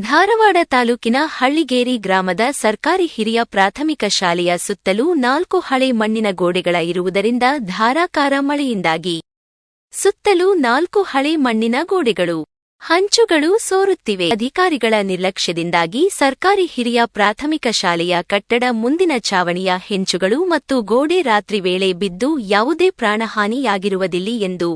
ಧಾರವಾಡ ತಾಲೂಕಿನ ಹಳ್ಳಿಗೇರಿ ಗ್ರಾಮದ ಸರ್ಕಾರಿ ಹಿರಿಯ ಪ್ರಾಥಮಿಕ ಶಾಲೆಯ ಸುತ್ತಲೂ ನಾಲ್ಕು ಹಳೆ ಮಣ್ಣಿನ ಗೋಡೆಗಳ ಇರುವುದರಿಂದ ಧಾರಾಕಾರ ಮಳೆಯಿಂದಾಗಿ ಸುತ್ತಲೂ ನಾಲ್ಕು ಹಳೆ ಮಣ್ಣಿನ ಗೋಡೆಗಳು. ಹಂಚುಗಳು ಸೋರುತ್ತಿವೆ. ಅಧಿಕಾರಿಗಳ ನಿರ್ಲಕ್ಷ್ಯದಿಂದಾಗಿ ಸರ್ಕಾರಿ ಹಿರಿಯ ಪ್ರಾಥಮಿಕ ಶಾಲೆಯ ಕಟ್ಟಡ ಮುಂದಿನ ಚಾವಣಿಯ ಹೆಂಚುಗಳು ಮತ್ತು ಗೋಡೆ ರಾತ್ರಿ ವೇಳೆ ಬಿದ್ದು ಯಾವುದೇ ಪ್ರಾಣಹಾನಿಯಾಗಿರುವುದಿಲ್ಲ ಎಂದು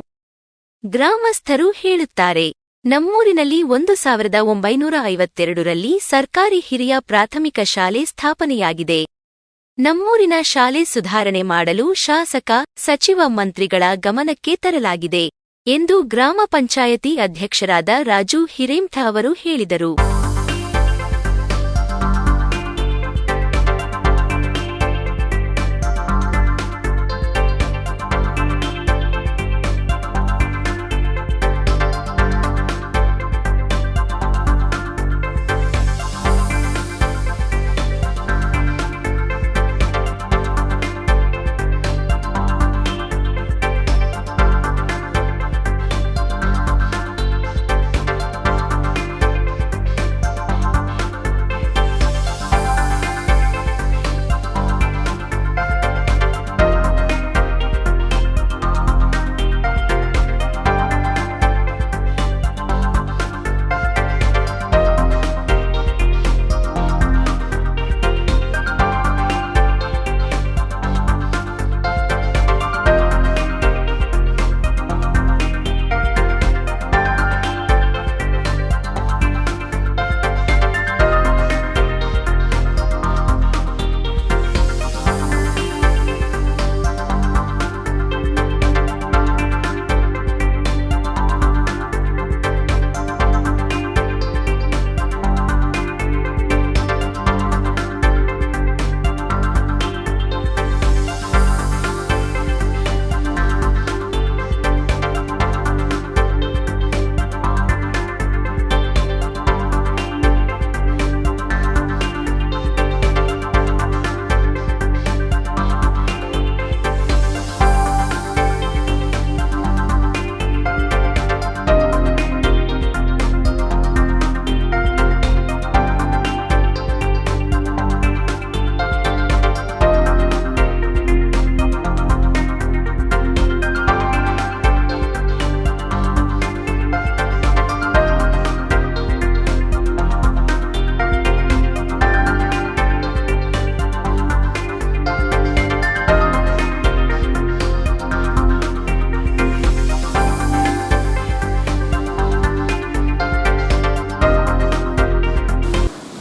ಗ್ರಾಮಸ್ಥರು ಹೇಳುತ್ತಾರೆ. ನಮ್ಮೂರಿನಲ್ಲಿ ಒಂದು ಸಾವಿರದ ಒಂಬೈನೂರ ಐವತ್ತೆರಡರಲ್ಲಿ ಸರ್ಕಾರಿ ಹಿರಿಯ ಪ್ರಾಥಮಿಕ ಶಾಲೆ ಸ್ಥಾಪನೆಯಾಗಿದೆ. ನಮ್ಮೂರಿನ ಶಾಲೆ ಸುಧಾರಣೆ ಮಾಡಲು ಶಾಸಕ, ಸಚಿವ ಮಂತ್ರಿಗಳ ಗಮನಕ್ಕೆ ತರಲಾಗಿದೆ ಎಂದು ಗ್ರಾಮ ಪಂಚಾಯತಿ ಅಧ್ಯಕ್ಷರಾದ ರಾಜು ಹಿರೇಂಠ ಅವರು ಹೇಳಿದರು.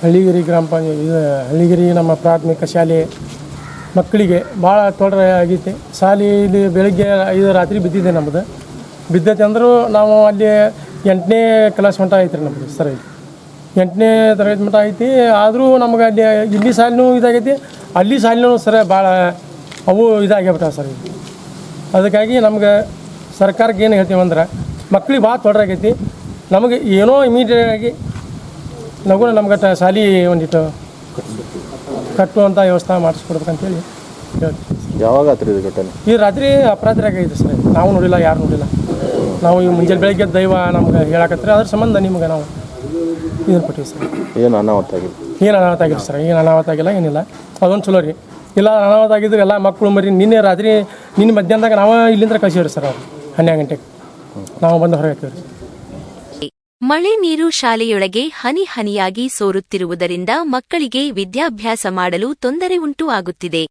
ಹಳ್ಳಿಗಿರಿ ಗ್ರಾಮ ಪಂಚಾಯತ್ ಹಳ್ಳಿಗಿರಿ ನಮ್ಮ ಪ್ರಾಥಮಿಕ ಶಾಲೆ ಮಕ್ಕಳಿಗೆ ಭಾಳ ತೊಂದರೆ ಆಗೈತೆ. ಶಾಲೆಯಲ್ಲಿ ಬೆಳಗ್ಗೆ ಐದು ರಾತ್ರಿ ಬಿದ್ದಿದೆ ನಮ್ಮದು ಬಿದ್ದೈತೆ ಅಂದರೂ ನಾವು ಅಲ್ಲಿ ಎಂಟನೇ ಕ್ಲಾಸ್ ಮಟ್ಟ ಐತ್ರಿ ನಮ್ಮದು ಸರ್ ಎಂಟನೇ ತರಗತಿ ಮಟ್ಟ ಐತಿ. ಆದರೂ ನಮ್ಗೆ ಅಲ್ಲಿ ಇಲ್ಲಿ ಸಾಲಿನೂ ಇದಾಗೈತಿ. ಅಲ್ಲಿ ಶಾಲೆನೂ ಸರ ಭಾಳ ಅವು ಇದಾಗ್ಯಾವ ಸರ್ ಅದಕ್ಕಾಗಿ ನಮ್ಗೆ ಸರ್ಕಾರಕ್ಕೆ ಏನು ಹೇಳ್ತೀವಿ ಅಂದ್ರೆ ಮಕ್ಳಿಗೆ ಭಾಳ ತೊಂದರೆ ಆಗೈತಿ ನಮಗೆ ಏನೋ ಇಮಿಡಿಯೇಟ್ ಆಗಿ ಲಘುನ ನಮ್ಗೆ ಟ ಶಾಲೆ ಒಂದಿಟ್ಟು ಕಟ್ಟುವಂಥ ವ್ಯವಸ್ಥೆ ಮಾಡಿಸ್ಕೊಡ್ಬೇಕಂತೇಳಿ ಹೇಳ್ತೀವಿ. ಯಾವಾಗ ಆತ್ರಿ ಇದು ಘಟನೆ? ಈ ರಾತ್ರಿ ಅಪರಾತ್ರಿ ಇದೆ ಸರ್. ನಾವು ನೋಡಿಲ್ಲ ಯಾರು ನೋಡಿಲ್ಲ. ನಾವು ಈ ಮುಂಜಾನೆ ಬೆಳಗ್ಗೆ ದೈವ ನಮ್ಗೆ ಹೇಳಕತ್ರಿ ಅದ್ರ ಸಂಬಂಧ ನಿಮ್ಗೆ ನಾವು ಇದನ್ನು ಕೊಟ್ಟಿವಿ ಸರ್. ಏನು ಅನಾಹುತ ಆಗಿದೆ ಏನು ಅನಾಹುತ ಆಗಿಲ್ಲ ಸರ್ ಏನು ಅನಾಹುತ ಆಗಿಲ್ಲ ಏನಿಲ್ಲ. ಅದೊಂದು ಚಲೋ ರೀ. ಇಲ್ಲ ಅನಾಹುತ ಆಗಿದ್ರೆ ಎಲ್ಲ ಮಕ್ಕಳು ಮರಿ ನಿನ್ನೆ ರಾತ್ರಿ ನಿನ್ನೆ ಮಧ್ಯಾಹ್ನದಾಗ ನಾವು ಇಲ್ಲಿಂದ ಕಳಿಸಿವ್ರಿ ಸರ್ ಅವ್ರು. ಹನ್ನೆರಡು ಗಂಟೆಗೆ. ನಾವು ಬಂದು ಹೊರಗೆ ಹಾಕಿವ್ರಿ ಮಳೆ ನೀರು ಶಾಲೆಯೊಳಗೆ ಹನಿ ಹನಿಯಾಗಿ ಸೋರುತ್ತಿರುವುದರಿಂದ ಮಕ್ಕಳಿಗೆ ವಿದ್ಯಾಭ್ಯಾಸ ಮಾಡಲು ತೊಂದರೆ ಉಂಟು ಆಗುತ್ತಿದೆ.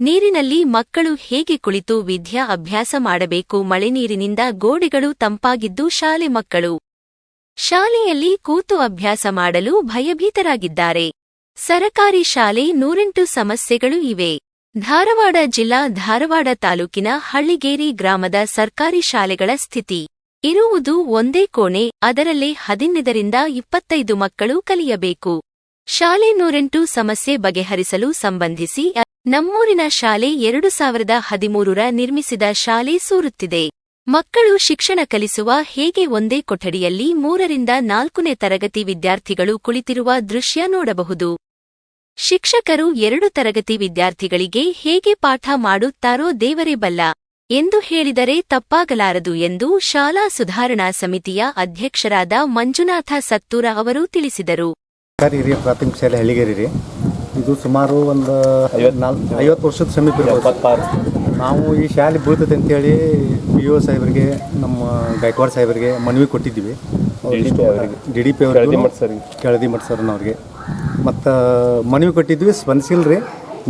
ನೀರಿನಲ್ಲಿ ಮಕ್ಕಳು ಹೇಗೆ ಕುಳಿತು ವಿದ್ಯಾ ಅಭ್ಯಾಸ ಮಾಡಬೇಕು? ಮಳೆ ನೀರಿನಿಂದ ಗೋಡೆಗಳು ತಂಪಾಗಿದ್ದು ಶಾಲೆ ಮಕ್ಕಳು ಶಾಲೆಯಲ್ಲಿ ಕೂತು ಅಭ್ಯಾಸ ಮಾಡಲು ಭಯಭೀತರಾಗಿದ್ದಾರೆ. ಸರಕಾರಿ ಶಾಲೆ ನೂರೆಂಟು ಸಮಸ್ಯೆಗಳು ಇವೆ. ಧಾರವಾಡ ಜಿಲ್ಲಾ ಧಾರವಾಡ ತಾಲೂಕಿನ ಹಳ್ಳಿಗೇರಿ ಗ್ರಾಮದ ಸರ್ಕಾರಿ ಶಾಲೆಗಳ ಸ್ಥಿತಿ ಇರುವುದು ಒಂದೇ ಕೋಣೆ, ಅದರಲ್ಲೇ ಹದಿನೈದರಿಂದ ಇಪ್ಪತ್ತೈದು ಮಕ್ಕಳು ಕಲಿಯಬೇಕು. ಶಾಲೆ ನೂರೆಂಟು ಸಮಸ್ಯೆ ಬಗೆಹರಿಸಲು ಸಂಬಂಧಿಸಿ, ನಮ್ಮೂರಿನ ಶಾಲೆ ಎರಡು ಸಾವಿರದ ಹದಿಮೂರರ ನಿರ್ಮಿಸಿದ ಶಾಲೆ ಸೂರುತ್ತಿದೆ. ಮಕ್ಕಳು ಶಿಕ್ಷಣ ಕಲಿಸುವ ಹೇಗೆ ಒಂದೇ ಕೊಠಡಿಯಲ್ಲಿ ಮೂರರಿಂದ ನಾಲ್ಕನೇ ತರಗತಿ ವಿದ್ಯಾರ್ಥಿಗಳು ಕುಳಿತಿರುವ ದೃಶ್ಯ ನೋಡಬಹುದು. ಶಿಕ್ಷಕರು ಎರಡು ತರಗತಿ ವಿದ್ಯಾರ್ಥಿಗಳಿಗೆ ಹೇಗೆ ಪಾಠ ಮಾಡುತ್ತಾರೋ ದೇವರೇ ಬಲ್ಲ. ಎಂದು ಹೇಳಿದರೆ ತಪ್ಪಾಗಲಾರದು ಎಂದು ಶಾಲಾ ಸುಧಾರಣಾ ಸಮಿತಿಯ ಅಧ್ಯಕ್ಷರಾದ ಮಂಜುನಾಥ ಸತ್ತೂರ ಅವರು ತಿಳಿಸಿದರು. ಸರ್ಕಾರಿ ಹಿರಿಯ ಪ್ರಾಥಮಿಕ ಶಾಲೆ ಹಳ್ಳಿಗೇರಿ ಇದು ಸುಮಾರು ಒಂದು ನಾಲ್ ಐವತ್ತು ವರ್ಷದ ಸಮೀಪ ನಾವು ಈ ಶಾಲೆ ಬೀಳ್ತದೆ ಅಂತೇಳಿ ಪಿ ಒ ಸಾಹೇಬರಿಗೆ ನಮ್ಮ ಗಾಯಕ್ವಾಡ್ ಸಾಹೇಬರಿಗೆ ಮನವಿ ಕೊಟ್ಟಿದ್ದೀವಿ. ಡಿ ಡಿ ಪಿ ಅವ್ರಿಗೆ. ಕೆಳದಿ ಮಠ ಸರ್ನವ್ರಿಗೆ. ಮತ್ತು ಮನವಿ ಕೊಟ್ಟಿದ್ವಿ ಸ್ಪಂದಿಸಿಲ್ಲ ರೀ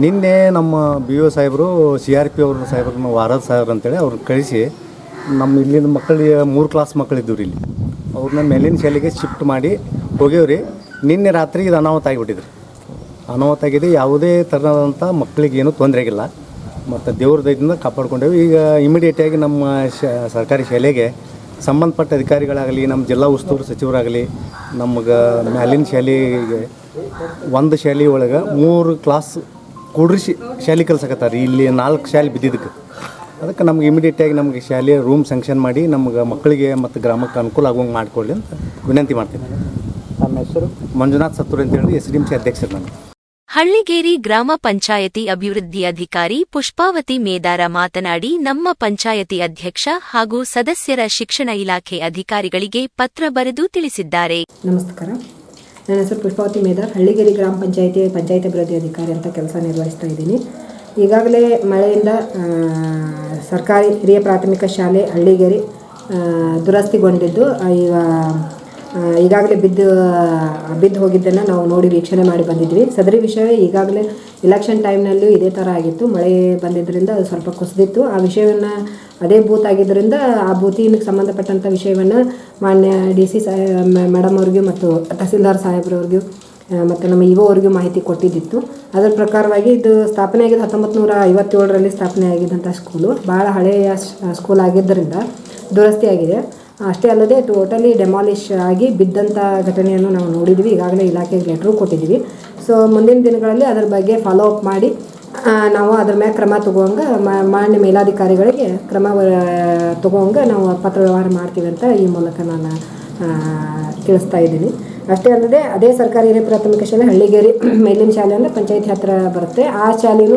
ನಿನ್ನೆ ನಮ್ಮ ಬಿ ಒ ಸಾಹೇಬರು, ಸಿ ಆರ್ ಪಿ ಅವ್ರ ಸಾಹೇಬ್ರನ್ನ ವಾರದ ಸಾಹೇಬ್ರು ಅಂತೇಳಿ ಅವ್ರನ್ನ ಕಳಿಸಿ, ನಮ್ಮ ಇಲ್ಲಿನ ಮಕ್ಕಳಿಗೆ ಮೂರು ಕ್ಲಾಸ್ ಮಕ್ಕಳಿದ್ದು ರೀ ಇಲ್ಲಿ. ಅವ್ರನ್ನ ಮೇಲಿನ ಶಾಲೆಗೆ ಶಿಫ್ಟ್ ಮಾಡಿ ಹೋಗ್ಯವ್ರಿ. ನಿನ್ನೆ ರಾತ್ರಿ ಇದು ಅನಾಹುತ ಆಗಿಬಿಟ್ಟಿದ್ರು. ಅನಾಹುತ ಆಗಿದೆ, ಯಾವುದೇ ಥರದಂಥ ಮಕ್ಕಳಿಗೆ ಏನೂ ತೊಂದರೆ ಆಗಿಲ್ಲ. ಮತ್ತು ದೇವ್ರ ದಯದಿಂದ ಕಾಪಾಡ್ಕೊಂಡೇವೆ. ಈಗ ಇಮಿಡಿಯೇಟಾಗಿ ನಮ್ಮ ಶ, ಸರ್ಕಾರಿ ಶಾಲೆಗೆ ಸಂಬಂಧಪಟ್ಟ ಅಧಿಕಾರಿಗಳಾಗಲಿ, ನಮ್ಮ ಜಿಲ್ಲಾ ಉಸ್ತುವಾರಿ ಸಚಿವರಾಗಲಿ, ನಮ್ಗೆ ಮ್ಯಾಲಿನ ಶಾಲೆಗೆ, ಒಂದು ಶಾಲೆ ಒಳಗೆ ಮೂರು ಕ್ಲಾಸ್ ಕೂಡ್ರಿಸಿ ಶಾಲೆ ಕಲ್ಸಕತ್ತಾರೆ ಇಲ್ಲಿ ನಾಲ್ಕು ಶಾಲೆ ಬಿದ್ದಿದ್ದಕ್ಕೆ. ಅದಕ್ಕೆ ನಮ್ಗೆ ಇಮಿಡಿಯೇಟಾಗಿ ನಮಗೆ ಶಾಲೆಯ ರೂಮ್ ಸ್ಯಾಂಕ್ಷನ್ ಮಾಡಿ ನಮ್ಗೆ ಮಕ್ಕಳಿಗೆ ಮತ್ತು ಗ್ರಾಮಕ್ಕೆ ಅನುಕೂಲ ಆಗುವಂಗೆ ಮಾಡಿಕೊಡ್ಲಿ ಅಂತ ವಿನಂತಿ ಮಾಡ್ತೀನಿ. ನಮ್ಮ ಹೆಸರು? ಮಂಜುನಾಥ್ ಸತ್ತೂರ್ ಅಂತೇಳಿ ಎಸ್ ಡಿ ಎಂ ಸಿ ಅಧ್ಯಕ್ಷರು ನಾನು ಹಳ್ಳಿಗೇರಿ ಗ್ರಾಮ ಪಂಚಾಯತಿ ಅಭಿವೃದ್ಧಿ ಅಧಿಕಾರಿ ಪುಷ್ಪಾವತಿ ಮೇದಾರ ಮಾತನಾಡಿ ನಮ್ಮ ಪಂಚಾಯತಿ ಅಧ್ಯಕ್ಷ ಹಾಗೂ ಸದಸ್ಯರ ಶಿಕ್ಷಣ ಇಲಾಖೆ ಅಧಿಕಾರಿಗಳಿಗೆ ಪತ್ರ ಬರೆದು ತಿಳಿಸಿದ್ದಾರೆ. ನಮಸ್ಕಾರ. ನನ್ನ ಹೆಸರು ಪುಷ್ಪಾವತಿ ಮೇದಾರ್. ಹಳ್ಳಿಗೇರಿ ಗ್ರಾಮ ಪಂಚಾಯಿತಿ ಪಂಚಾಯತ್ ಅಭಿವೃದ್ಧಿ ಅಧಿಕಾರಿ ಅಂತ ಕೆಲಸ ನಿರ್ವಹಿಸ್ತಾ ಇದ್ದೀನಿ. ಈಗಾಗಲೇ ಮಳೆಯಿಂದ ಸರ್ಕಾರಿ ಹಿರಿಯ ಪ್ರಾಥಮಿಕ ಶಾಲೆ ಹಳ್ಳಿಗೇರಿ ದುರಸ್ತಿಗೊಂಡಿದ್ದು ಈಗ ಈಗಾಗಲೇ ಬಿದ್ದು ಬಿದ್ದು ಹೋಗಿದ್ದನ್ನು ನಾವು ನೋಡಿ ವೀಕ್ಷಣೆ ಮಾಡಿ ಬಂದಿದ್ವಿ. ಸದರಿ ವಿಷಯ ಈಗಾಗಲೇ ಇಲೆಕ್ಷನ್ ಟೈಮ್ನಲ್ಲೂ ಇದೇ ಥರ ಆಗಿತ್ತು. ಮಳೆ ಬಂದಿದ್ದರಿಂದ ಅದು ಸ್ವಲ್ಪ ಕುಸಿದಿತ್ತು. ಆ ವಿಷಯವನ್ನು, ಅದೇ ಬೂತ್ ಆಗಿದ್ದರಿಂದ ಆ ಬೂತಿನಿಗೆ ಸಂಬಂಧಪಟ್ಟಂಥ ವಿಷಯವನ್ನು ಮಾನ್ಯ ಡಿ ಸಿ ಮೇಡಮ್ ಅವ್ರಿಗೂ ಮತ್ತು ತಹಸೀಲ್ದಾರ್ ಸಾಹೇಬ್ರವ್ರಿಗೂ ಮತ್ತು ನಮ್ಮ ಇವೋ ಅವ್ರಿಗೂ ಮಾಹಿತಿ ಕೊಟ್ಟಿದ್ದಿತ್ತು. ಅದರ ಪ್ರಕಾರವಾಗಿ ಇದು ಸ್ಥಾಪನೆ ಆಗಿದ್ದು ಹತ್ತೊಂಬತ್ತು ನೂರ ಐವತ್ತೇಳರಲ್ಲಿ ಸ್ಥಾಪನೆ ಆಗಿದ್ದಂಥ ಸ್ಕೂಲು ಭಾಳ ಹಳೆಯ ಸ್ಕೂಲ್ ಆಗಿದ್ದರಿಂದ ದುರಸ್ತಿ ಆಗಿದೆ. ಅಷ್ಟೇ ಅಲ್ಲದೆ ಟೋಟಲಿ ಡೆಮಾಲಿಷ್ ಆಗಿ ಬಿದ್ದಂಥ ಘಟನೆಯನ್ನು ನಾವು ನೋಡಿದ್ವಿ. ಈಗಾಗಲೇ ಇಲಾಖೆಗೆ ಲೆಟ್ರು ಕೊಟ್ಟಿದ್ದೀವಿ ಸೊ ಮುಂದಿನ ದಿನಗಳಲ್ಲಿ ಅದರ ಬಗ್ಗೆ ಫಾಲೋ ಅಪ್ ಮಾಡಿ ನಾವು ಅದ್ರ ಮೇಲೆ ಕ್ರಮ ತಗೋಂಗೆ ಮಾನ್ಯ ಮೇಲಾಧಿಕಾರಿಗಳಿಗೆ ಕ್ರಮ ತಗೋಂಗೆ ನಾವು ಪತ್ರ ವ್ಯವಹಾರ ಮಾಡ್ತೀವಿ ಅಂತ ಈ ಮೂಲಕ ನಾನು ತಿಳಿಸ್ತಾ ಇದ್ದೀನಿ. ಅಷ್ಟೇ ಅಲ್ಲದೆ ಅದೇ ಸರ್ಕಾರಿ ಹಿರಿಯ ಪ್ರಾಥಮಿಕ ಶಾಲೆ ಹಳ್ಳಿಗೇರಿ ಮೇಲಿನ ಶಾಲೆ ಅಂದರೆ ಪಂಚಾಯತಿ ಹತ್ತಿರ ಬರುತ್ತೆ. ಆ ಶಾಲೆಯೂ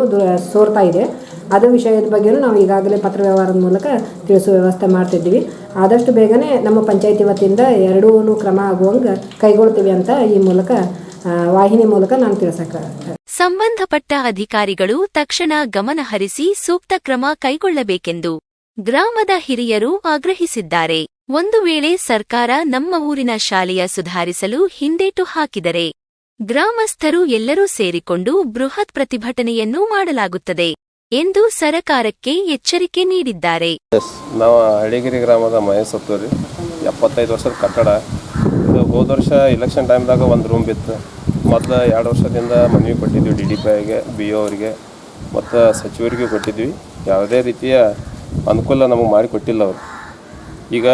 ಸೋರ್ತಾ ಇದೆ. ಅದು ವಿಷಯದ ಬಗ್ಗೆನೂ ನಾವು ಈಗಾಗಲೇ ಪತ್ರ ವ್ಯವಹಾರದ ಮೂಲಕ ತಿಳಿಸುವ ವ್ಯವಸ್ಥೆ ಮಾಡ್ತಿದ್ದೀವಿ. ಆದಷ್ಟು ಬೇಗನೆ ನಮ್ಮ ಪಂಚಾಯತಿ ವತಿಯಿಂದ ಎರಡೂ ಕ್ರಮ ಆಗುವಂಗ ಕೈಗೊಳ್ತೀವಿ ಅಂತ ಈ ಮೂಲಕ ವಾಹಿನಿ ಮೂಲಕ ನಾನು ತಿಳಿಸಕ ಸಂಬಂಧಪಟ್ಟ ಅಧಿಕಾರಿಗಳು ತಕ್ಷಣ ಗಮನಹರಿಸಿ ಸೂಕ್ತ ಕ್ರಮ ಕೈಗೊಳ್ಳಬೇಕೆಂದು ಗ್ರಾಮದ ಹಿರಿಯರು ಆಗ್ರಹಿಸಿದ್ದಾರೆ. ಒಂದು ವೇಳೆ ಸರ್ಕಾರ ನಮ್ಮ ಊರಿನ ಶಾಲೆಯ ಸುಧಾರಿಸಲು ಹಿಂದೇಟು ಹಾಕಿದರೆ ಗ್ರಾಮಸ್ಥರು ಎಲ್ಲರೂ ಸೇರಿಕೊಂಡು ಬೃಹತ್ ಪ್ರತಿಭಟನೆಯನ್ನೂ ಮಾಡಲಾಗುತ್ತದೆ. ಎಂದು ಸರಕಾರಕ್ಕೆ ಎಚ್ಚರಿಕೆ ನೀಡಿದ್ದಾರೆ. ನಾವು ಹಳ್ಳಿಗಿರಿ ಗ್ರಾಮದ ಮಹೇಶ್ ಸತ್ತೂರಿ. ಎಪ್ಪತ್ತೈದು ವರ್ಷದ ಕಟ್ಟಡ. ಇದು ಹೋದ ವರ್ಷ ಇಲೆಕ್ಷನ್ ಟೈಮ್ದಾಗ ಒಂದು ರೂಮ್ ಬಿತ್ತು. ಮೊದಲು ಎರಡು ವರ್ಷದಿಂದ ಮನವಿ ಕೊಟ್ಟಿದ್ವಿ ಡಿ ಡಿ ಪಿ ಐಗೆ ಬಿ ಒ ಅವರಿಗೆ. ಮತ್ತು ಸಚಿವರಿಗೂ ಕೊಟ್ಟಿದ್ವಿ. ಯಾವುದೇ ರೀತಿಯ ಅನುಕೂಲ ನಮಗೆ ಮಾಡಿ ಕೊಟ್ಟಿಲ್ಲ ಅವರು. ಈಗ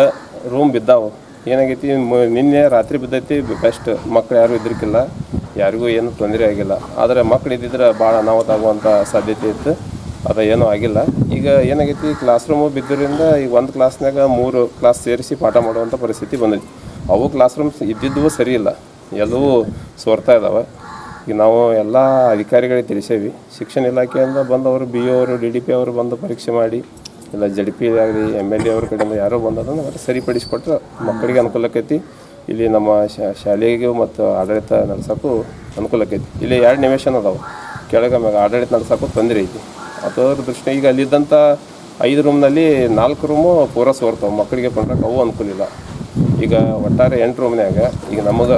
ರೂಮ್ ಬಿದ್ದಾವೆ. ಏನಾಗೈತಿ ನಿನ್ನೆ ರಾತ್ರಿ ಬಿದ್ದೈತಿ ಬೆಸ್ಟ್ ಮಕ್ಕಳು ಯಾರೂ ಇದ್ರಿಕಿಲ್ಲ ಯಾರಿಗೂ ಏನು ತೊಂದರೆ ಆಗಿಲ್ಲ. ಆದರೆ ಮಕ್ಕಳು ಇದ್ದಿದ್ರೆ ಭಾಳ ಅನಾಹುತ ಆಗುವಂಥ ಸಾಧ್ಯತೆ ಇತ್ತು. ಅದು ಏನೂ ಆಗಿಲ್ಲ. ಈಗ ಏನಾಗೈತಿ ಕ್ಲಾಸ್ ರೂಮು ಬಿದ್ದರಿಂದ ಈಗ ಒಂದು ಕ್ಲಾಸ್ನಾಗ ಮೂರು ಕ್ಲಾಸ್ ಸೇರಿಸಿ ಪಾಠ ಮಾಡುವಂಥ ಪರಿಸ್ಥಿತಿ ಬಂದೈತಿ. ಅವು ಕ್ಲಾಸ್ ರೂಮ್ಸ್ ಇದ್ದಿದ್ದವು ಸರಿ ಇಲ್ಲ. ಎಲ್ಲವೂ ಸೋರ್ತಾ ಇದ್ದಾವೆ ಈಗ ನಾವು ಎಲ್ಲ ಅಧಿಕಾರಿಗಳಿಗೆ ತಿಳಿಸೇವಿ. ಶಿಕ್ಷಣ ಇಲಾಖೆಯಿಂದ ಬಂದವರು ಬಿ ಒ ಅವರು ಡಿ ಡಿ ಪಿ ಅವರು ಬಂದು ಪರೀಕ್ಷೆ ಮಾಡಿ, ಇಲ್ಲ ಜಡ್ ಪಿ ಆಗಲಿ ಎಂ ಎಲ್ ಎ ಅವ್ರ ಕಡೆಯಿಂದ ಯಾರೋ ಬಂದದನ್ನು ಅವರು ಸರಿಪಡಿಸ್ಕೊಟ್ರೆ ಮಕ್ಕಳಿಗೆ ಅನುಕೂಲ ಆಕೈತಿ. ಇಲ್ಲಿ ನಮ್ಮ ಶಾಲೆಗೂ ಮತ್ತು ಆಡಳಿತ ನಡೆಸೋಕ್ಕೂ ಅನುಕೂಲ ಆಕೈತಿ. ಇಲ್ಲಿ ಎರಡು ನಿವೇಶನ ಅದಾವೆ. ಕೆಳಗೆ ಮ್ಯಾಗ ಆಡಳಿತ ನಡೆಸೋಕ್ಕೂ ತೊಂದರೆ ಐತಿ. ಅದರ ದೃಷ್ಟಿ ಈಗ ಅಲ್ಲಿದ್ದಂಥ ಐದು ರೂಮ್ನಲ್ಲಿ ನಾಲ್ಕು ರೂಮು ಪೂರ ಸೋರ್ತಾವೆ ಮಕ್ಕಳಿಗೆ ಕೊಂಡ್ರಕ್ಕೆ ಅವು ಅನುಕೂಲ ಇಲ್ಲ. ಈಗ ಒಟ್ಟಾರೆ ಎಂಟು ರೂಮ್ನ್ಯಾಗ ಈಗ ನಮಗೆ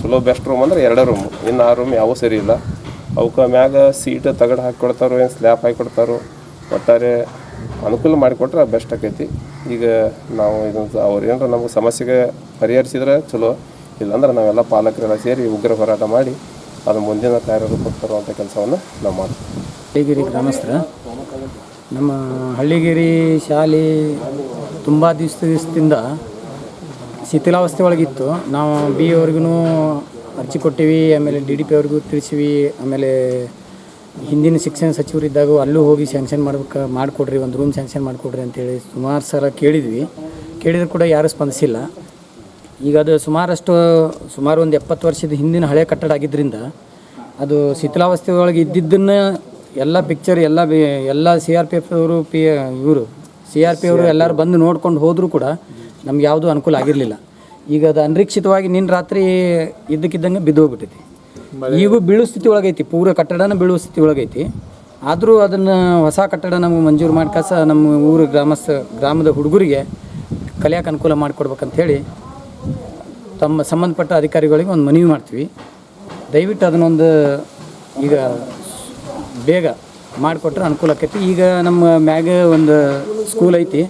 ಚಲೋ ಬೆಸ್ಟ್ ರೂಮ್ ಅಂದ್ರೆ ಎರಡೇ ರೂಮು ಇನ್ನು ಆ ರೂಮ್ ಯಾವೂ ಸರಿ ಇಲ್ಲ. ಅವಕ್ಕೆ ಮ್ಯಾಗ ಸೀಟ್ ತಗಡು ಹಾಕಿಕೊಡ್ತಾರೋ ಏನು ಸ್ಲ್ಯಾಪ್ ಹಾಕಿಕೊಡ್ತಾರೋ ಒಟ್ಟಾರೆ ಅನುಕೂಲ ಮಾಡಿಕೊಟ್ರೆ ಬೆಸ್ಟ್ ಆಕೈತಿ. ಈಗ ನಾವು ಇದನ್ನು ಅವ್ರು ಏನಾರ ನಮಗೆ ಸಮಸ್ಯೆಗೆ ಪರಿಹರಿಸಿದ್ರೆ ಚಲೋ. ಇಲ್ಲಾಂದ್ರೆ ನಾವೆಲ್ಲ ಪಾಲಕರೆಲ್ಲ ಸೇರಿ ಉಗ್ರ ಹೋರಾಟ ಮಾಡಿ ಅದು ಮುಂದಿನ ಕಾರ್ಯರೂಪಕ್ಕೆ ತರುವಂಥ ಕೆಲಸವನ್ನು ನಾವು ಮಾಡ್ತೀವಿ. ಹಳ್ಳಿಗಿರಿ ಗ್ರಾಮಸ್ಥರ ನಮ್ಮ ಹಳ್ಳಿಗಿರಿ ಶಾಲೆ ತುಂಬ ದಿವಸ ದಿವಸದಿಂದ ಶಿಥಿಲಾವಸ್ಥೆ ಒಳಗಿತ್ತು. ನಾವು ಬಿ ಅವ್ರಿಗೂ ಅರ್ಜಿ ಕೊಟ್ಟಿವಿ, ಆಮೇಲೆ ಡಿ ಡಿ ಪಿ ಅವ್ರಿಗೂ ತಿಳಿಸಿವಿ, ಆಮೇಲೆ ಹಿಂದಿನ ಶಿಕ್ಷಣ ಸಚಿವರಿದ್ದಾಗ ಅಲ್ಲೂ ಹೋಗಿ ಸ್ಯಾಂಕ್ಷನ್ ಮಾಡ್ಬೇಕು, ಮಾಡಿಕೊಡ್ರಿ, ಒಂದು ರೂಮ್ ಸ್ಯಾಂಕ್ಷನ್ ಮಾಡಿಕೊಡ್ರಿ ಅಂತೇಳಿ ಸುಮಾರು ಸಲ ಕೇಳಿದ್ವಿ. ಕೇಳಿದ್ರು ಕೂಡ ಯಾರೂ ಸ್ಪಂದಿಸಿಲ್ಲ. ಈಗ ಅದು ಸುಮಾರಷ್ಟು, ಸುಮಾರು ಒಂದು ಎಪ್ಪತ್ತು ವರ್ಷದ ಹಿಂದಿನ ಹಳೆ ಕಟ್ಟಡ ಆಗಿದ್ದರಿಂದ ಅದು ಶಿಥಿಲಾವಸ್ಥೆ ಒಳಗೆ ಇದ್ದಿದ್ದನ್ನು ಎಲ್ಲ ಪಿಕ್ಚರ್ ಎಲ್ಲ ಬಿ- ಎಲ್ಲ ಸಿ ಆರ್ ಪಿ ಎಫ್ ಅವರು ಪಿ ಇವರು. ಸಿ ಆರ್ ಪಿ ಅವರು ಎಲ್ಲರೂ ಬಂದು ನೋಡ್ಕೊಂಡು ಹೋದರೂ ಕೂಡ ನಮ್ಗೆ ಯಾವುದೂ ಅನುಕೂಲ ಆಗಿರಲಿಲ್ಲ. ಈಗ ಅದು ಅನಿರೀಕ್ಷಿತವಾಗಿ ನಿನ್ನ ರಾತ್ರಿ ಇದ್ದಕ್ಕಿದ್ದಂಗೆ ಬಿದ್ದು ಹೋಗ್ಬಿಟ್ಟೈತಿ. ಈಗೂ ಬೀಳು ಸ್ಥಿತಿ ಒಳಗೈತಿ ಪೂರ ಕಟ್ಟಡನ ಬೀಳುವ ಸ್ಥಿತಿ ಒಳಗೈತಿ. ಆದರೂ ಅದನ್ನು ಹೊಸ ಕಟ್ಟಡ ನಮಗೆ ಮಂಜೂರು ಮಾಡ್ಕಾಸ ನಮ್ಮ ಊರು ಗ್ರಾಮಸ್ಥ ಗ್ರಾಮದ ಹುಡುಗರಿಗೆ ಕಲಿಯಕ್ಕೆ ಅನುಕೂಲ ಮಾಡಿಕೊಡ್ಬೇಕಂಥೇಳಿ ತಮ್ಮ ಸಂಬಂಧಪಟ್ಟ ಅಧಿಕಾರಿಗಳಿಗೆ ಒಂದು ಮನವಿ ಮಾಡ್ತೀವಿ. ದಯವಿಟ್ಟು ಅದನ್ನೊಂದು ಈಗ ಬೇಗ ಮಾಡಿಕೊಟ್ರೆ ಅನುಕೂಲ ಆಕೈತಿ. ಈಗ ನಮ್ಮ ಮ್ಯಾಗ ಒಂದು ಸ್ಕೂಲ್ ಐತಿ.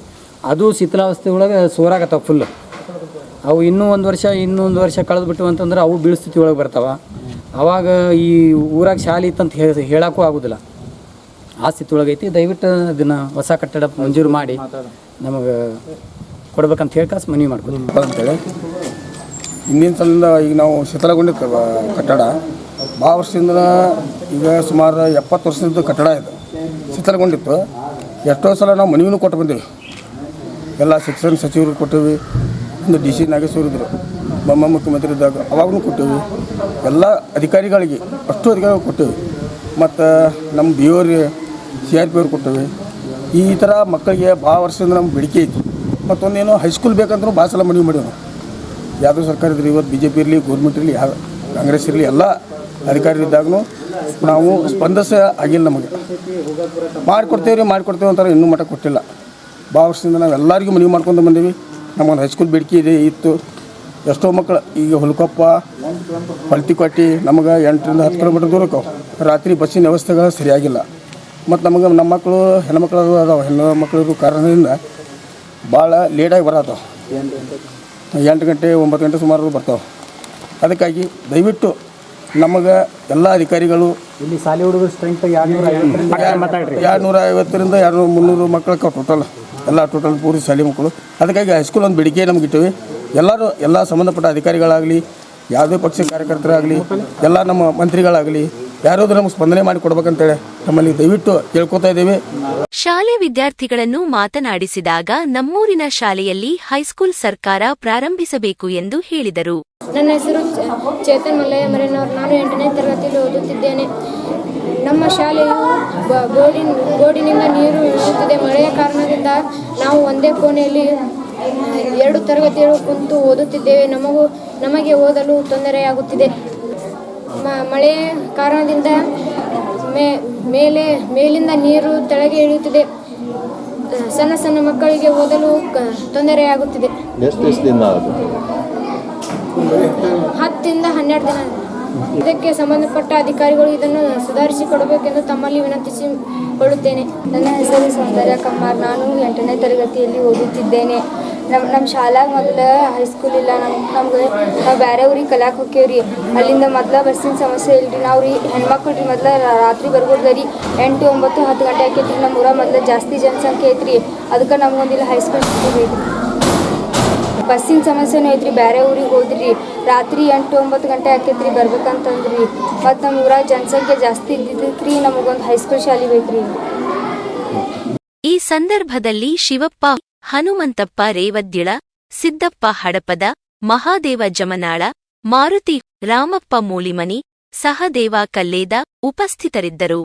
ಅದು ಶಿಥಿಲಾವಸ್ಥೆ ಒಳಗೆ ಸೋರಾಗತ್ತವೆ ಫುಲ್ ಅವು ಇನ್ನೂ ಒಂದು ವರ್ಷ, ಇನ್ನೂ ಒಂದು ವರ್ಷ ಕಳೆದ್ಬಿಟ್ಟು ಅಂತಂದ್ರೆ ಅವು ಬೀಳ್ ಸ್ಥಿತಿ ಒಳಗೆ ಬರ್ತಾವ. ಅವಾಗ ಈ ಊರಾಗ ಶಾಲೆ ಇತ್ತಂತ ಹೇಳಿ ಹೇಳೋಕ್ಕೂ ಆಗೋದಿಲ್ಲ. ಆ ಸ್ಥಿತಿ ಒಳಗೈತಿ ದಯವಿಟ್ಟು ಅದನ್ನು ಹೊಸ ಕಟ್ಟಡ ಮಂಜೂರು ಮಾಡಿ ನಮಗೆ ಕೊಡ್ಬೇಕಂತ ಹೇಳ್ಕಾಸ್ ಮನವಿ ಮಾಡ್ಕೊತೀವಿ. ಅಂತೇಳಿ. ಹಿಂದಿನ ಸಲದಿಂದ ಈಗ ನಾವು ಶಿಥಲಗೊಂಡಿತ್ತು ಕಟ್ಟಡ. ಭಾಳ ವರ್ಷದಿಂದ ಈಗ ಸುಮಾರು ಎಪ್ಪತ್ತು ವರ್ಷದಿಂದ ಕಟ್ಟಡ ಇದು. ಶಿಥಲಗೊಂಡಿತ್ತು. ಎಷ್ಟೋ ಸಲ ನಾವು ಮನವಿನೂ ಕೊಟ್ಟು ಬಂದೀವಿ. ಎಲ್ಲ ಶಿಕ್ಷಣ ಸಚಿವರು ಕೊಟ್ಟಿವಿ. ಒಂದು ಡಿ ಸಿ ನಾಗೇಶ್ವರ ಇದ್ದರು ಬೊಮ್ಮ ಮುಖ್ಯಮಂತ್ರಿ ಇದ್ದಾಗ ಅವಾಗೂ ಕೊಟ್ಟಿವಿ. ಎಲ್ಲ ಅಧಿಕಾರಿಗಳಿಗೆ ಅಷ್ಟು ಅಧಿಕಾರಿಗಳು ಕೊಟ್ಟಿವಿ. ಮತ್ತು ನಮ್ಮ ಬಿ ಅವ್ರಿಗೆ ಸಿ ಆರ್ ಪಿ ಅವ್ರು ಕೊಟ್ಟಿವಿ. ಈ ಥರ ಮಕ್ಕಳಿಗೆ ಭಾಳ ವರ್ಷದಿಂದ ನಮ್ಮ ಬೇಡಿಕೆ ಐತಿ ಮತ್ತೊಂದೇನು ಹೈಸ್ಕೂಲ್ ಬೇಕಂದ್ರೂ ಭಾಳ ಸಲ ಮನವಿ ಮಾಡೀವಿ ನಾವು ಯಾವುದೋ ಸರ್ಕಾರ ಇದ್ರಿ ಇವತ್ತು ಬಿ ಜೆ ಪಿ ಇರಲಿ, ಗೌರ್ಮೆಂಟ್ ಇರಲಿ ಯಾವ ಕಾಂಗ್ರೆಸ್ ಇರಲಿ, ಎಲ್ಲ ಅಧಿಕಾರಿ ಇದ್ದಾಗೂ ನಾವು ಸ್ಪಂದಿಸ ಆಗಿಲ್ಲ ನಮಗೆ. ಮಾಡಿಕೊಡ್ತೇವೆ ರೀ ಮಾಡಿಕೊಡ್ತೇವೆ ಅಂತಾರೆ, ಇನ್ನೂ ಮಟ್ಟ ಕೊಟ್ಟಿಲ್ಲ. ಭಾಳ ವರ್ಷದಿಂದ ನಾವು ಎಲ್ಲರಿಗೂ ಮನವಿ ಮಾಡ್ಕೊಂಡು ಬಂದೀವಿ. ನಮ್ಮೊಂದು ಹೈಸ್ಕೂಲ್ ಬೇಡಿಕೆ ಇದೆ, ಇತ್ತು. ಎಷ್ಟೋ ಮಕ್ಕಳು ಈಗ ಹುಲ್ಕೊಪ್ಪ ಪಲ್ತಿಕೊಟ್ಟಿ ನಮಗೆ ಎಂಟರಿಂದ ಹತ್ತು ಕಿಲೋಮೀಟ್ರ್ ದೂರಕ್ಕೆ. ರಾತ್ರಿ ಬಸ್ಸಿನ ವ್ಯವಸ್ಥೆಗಳು ಸರಿಯಾಗಿಲ್ಲ. ಮತ್ತು ನಮಗೆ ನಮ್ಮ ಮಕ್ಕಳು ಹೆಣ್ಮಕ್ಳು ಅದಾವೆ ಹೆಣ್ಣು ಮಕ್ಕಳು ಕಾರಣದಿಂದ ಭಾಳ ಲೇಟಾಗಿ ಬರತ್ತವ ಎಂಟು ಗಂಟೆ, ಒಂಬತ್ತು ಗಂಟೆ ಸುಮಾರು ಬರ್ತಾವೆ. ಅದಕ್ಕಾಗಿ ದಯವಿಟ್ಟು ನಮಗೆ ಎಲ್ಲ ಅಧಿಕಾರಿಗಳು ಇಲ್ಲಿ ಶಾಲೆ ಹುಡುಗರು ಸ್ಟ್ರೆಂತ್ ಎರಡು ನೂರ ಐವತ್ತರಿಂದ ಎರಡು ನೂರ ಮುನ್ನೂರು ಮಕ್ಕಳು ಟೋಟಲ್ ಎಲ್ಲ ಟೋಟಲ್ ಪೂರ್ತಿ ಶಾಲೆ ಮಕ್ಕಳು. ಅದಕ್ಕಾಗಿ ಹೈಸ್ಕೂಲ್ ಒಂದು ಬೇಡಿಕೆ ನಮ್ಗೆ ಇಟ್ಟಿವಿ. ಎಲ್ಲರೂ ಎಲ್ಲ ಸಂಬಂಧಪಟ್ಟ ಅಧಿಕಾರಿಗಳಾಗಲಿ ಯಾವುದೇ ಪಕ್ಷ ಕಾರ್ಯಕರ್ತರಾಗಲಿ ಎಲ್ಲ ನಮ್ಮ ಮಂತ್ರಿಗಳಾಗಲಿ ಯಾರಾದರೂ ನಮ್ಗೆ ಸ್ಪಂದನೆ ಮಾಡಿ ಕೊಡ್ಬೇಕಂತೇಳಿ ನಮ್ಮಲ್ಲಿ ದಯವಿಟ್ಟು ಕೇಳ್ಕೊತಾ ಇದ್ದೀವಿ. ಶಾಲೆ ವಿದ್ಯಾರ್ಥಿಗಳನ್ನು ಮಾತನಾಡಿಸಿದಾಗ ನಮ್ಮೂರಿನ ಶಾಲೆಯಲ್ಲಿ ಹೈಸ್ಕೂಲ್ ಸರ್ಕಾರ ಪ್ರಾರಂಭಿಸಬೇಕು ಎಂದು ಹೇಳಿದರು. ನನ್ನ ಹೆಸರು ಚೇತನ್ ಮಲ್ಲಯ್ಯ ಮರೆನವರು ನಾನು ಎಂಟನೇ ತರಗತಿಯಲ್ಲಿ ಓದುತ್ತಿದ್ದೇನೆ. ನಮ್ಮ ಶಾಲೆಯು ಬ- ಬೋರ್ಡಿನ ಬೋರ್ಡಿನಿಂದ ನೀರು ಇಳಿಯುತ್ತಿದೆ. ಮಳೆಯ ಕಾರಣದಿಂದ ನಾವು ಒಂದೇ ಕೋಣೆಯಲ್ಲಿ ಆ, ಎರಡು ತರಗತಿಗಳು ಕುಂತು ಓದುತ್ತಿದ್ದೇವೆ. ನಮಗೂ ನಮಗೆ ಓದಲು ತೊಂದರೆಯಾಗುತ್ತಿದೆ. ಮ- ಮಳೆ ಕಾರಣದಿಂದ ಮೇ ಮೇಲೆ ಮೇಲಿಂದ ನೀರು ತೆಳಗೆ ಇಳಿಯುತ್ತಿದೆ. ಸಣ್ಣ ಸಣ್ಣ ಮಕ್ಕಳಿಗೆ ಓದಲು ಕ- ತೊಂದರೆಯಾಗುತ್ತಿದೆ ಹತ್ತರಿಂದ ಹನ್ನೆರಡು ದಿನ. ಇದಕ್ಕೆ ಸಂಬಂಧಪಟ್ಟ ಅಧಿಕಾರಿಗಳು ಇದನ್ನು ಸುಧಾರಿಸಿಕೊಡಬೇಕೆಂದು ತಮ್ಮಲ್ಲಿ ವಿನಂತಿಸಿಕೊಳ್ಳುತ್ತೇನೆ. ನನ್ನ ಹೆಸರು ಸೌಂದರ್ಯ ಕಮ್ಮಾರ್ ನಾನು ಎಂಟನೇ ತರಗತಿಯಲ್ಲಿ ಓದುತ್ತಿದ್ದೇನೆ. ನಮ್ಮ ನಮ್ಮ ಶಾಲಾಗ ಮೊದಲು ಹೈಸ್ಕೂಲ್ ಇಲ್ಲ ನಮ್ಮ ನಮ್ಗೆ ನಾವು ಬೇರೆ ಊರಿಗೆ ಕಲಾಕ್ ಹೋಕ್ಕೇವ್ರಿ ಅಲ್ಲಿಂದ ಮೊದಲ ಬಸ್ಸಿನ ಸಮಸ್ಯೆ ಇಲ್ರಿ. ನಾವು ರೀ ಹೆಣ್ಮಕ್ಳು ರೀ ಮೊದಲ ರಾತ್ರಿ ಬರ್ಬೋದು ರೀ. ಎಂಟು, ಒಂಬತ್ತು, ಹತ್ತು ಗಂಟೆ ಆಕೈತಿ ನಮ್ಮ ಊರಾಗ ಮೊದಲು ಜಾಸ್ತಿ ಜನಸಂಖ್ಯೆ ಐತ್ರಿ. ಅದಕ್ಕೆ ನಮ್ಗೊಂದಿಲ್ಲ ಹೈಸ್ಕೂಲ್ ಬೇಕು ಬಸ್ಸಿನ ಸಮಸ್ಯೆನೂ ಐತ್ರಿ. ಬೇರೆ ಊರಿಗೆ ಹೋದ್ರಿ. ರಾತ್ರಿ ಎಂಟು, ಒಂಬತ್ತು ಗಂಟೆ ಆಕೈತ್ರಿ ಬರ್ಬೇಕಂತಂದ್ರಿ. ಮತ್ತು ನಮ್ಮ ಊರಾಗ ಜನಸಂಖ್ಯೆ ಜಾಸ್ತಿ ಇದ್ದಿದ್ದಕ್ಕೆ ನಮಗೊಂದು ಹೈಸ್ಕೂಲ್ ಶಾಲೆ ಬೇಕ್ರಿ ಈ ಸಂದರ್ಭದಲ್ಲಿ ಶಿವಪ್ಪ ಹನುಮಂತಪ್ಪ ರೇವದ್ದಿಳ ಸಿದ್ದಪ್ಪ ಹಡಪದ ಮಹಾದೇವ ಜಮನಾಳ ಮಾರುತಿ ರಾಮಪ್ಪ ಮೂಳಿಮನಿ ಸಹದೇವ ಕಲ್ಲೇದ ಉಪಸ್ಥಿತರಿದ್ದರು.